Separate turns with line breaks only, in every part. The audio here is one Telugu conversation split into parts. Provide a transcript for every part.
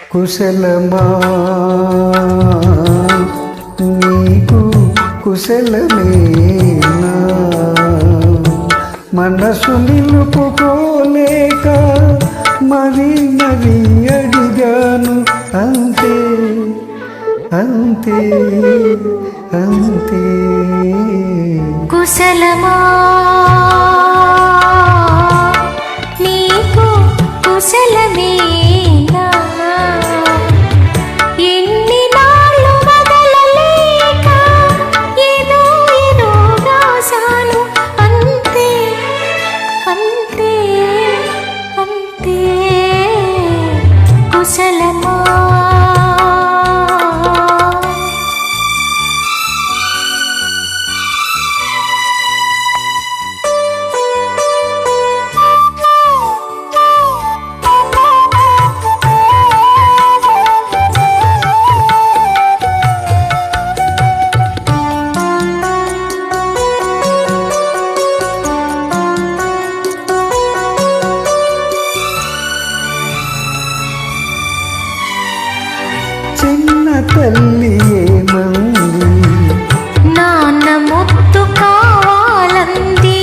కుశలమా? నీకు కుశలమేనా? మనసు నిలుపుకోలేక మరి మరి అడిగాను అంతే అంతే అంతే.
కుశలమా? కుశలమా
చిన్న తల్లి ఏమంది?
నాన్న ముత్తు కావాలంది.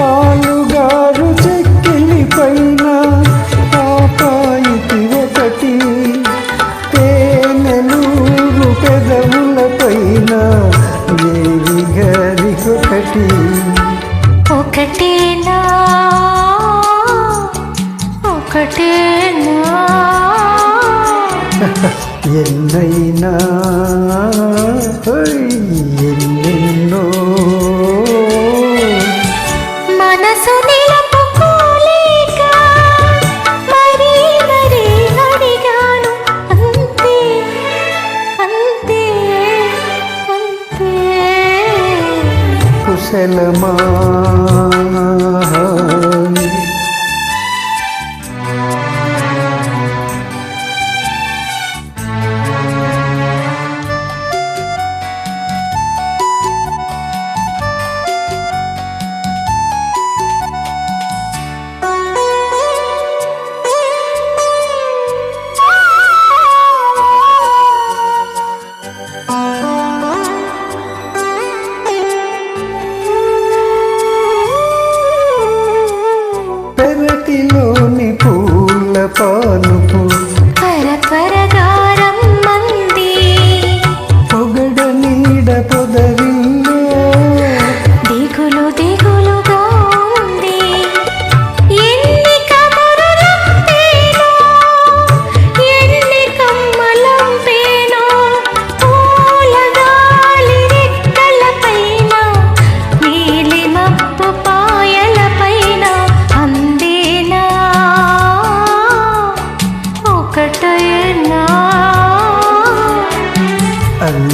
పాలుగారు చెక్కిలి పైన పాపాయికి ఒకటి. తేనెలూరు పెదవుల పైన దేవి గారికొకటి
ఒకటేనా? ఒకటేనా
ఎన్నైనా ఎన్నెన్నో.
మనసు
కుశలమా? పెరటిలోని పూల
రమ్మంది
పొగడ నీడ పొదరిల్లో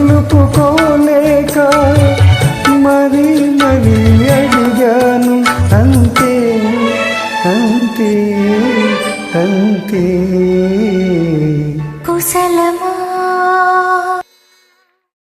నిలుపుకోలేక మరి మరి అడిగాను అంతే అంతే అంతే.
కుశలమా?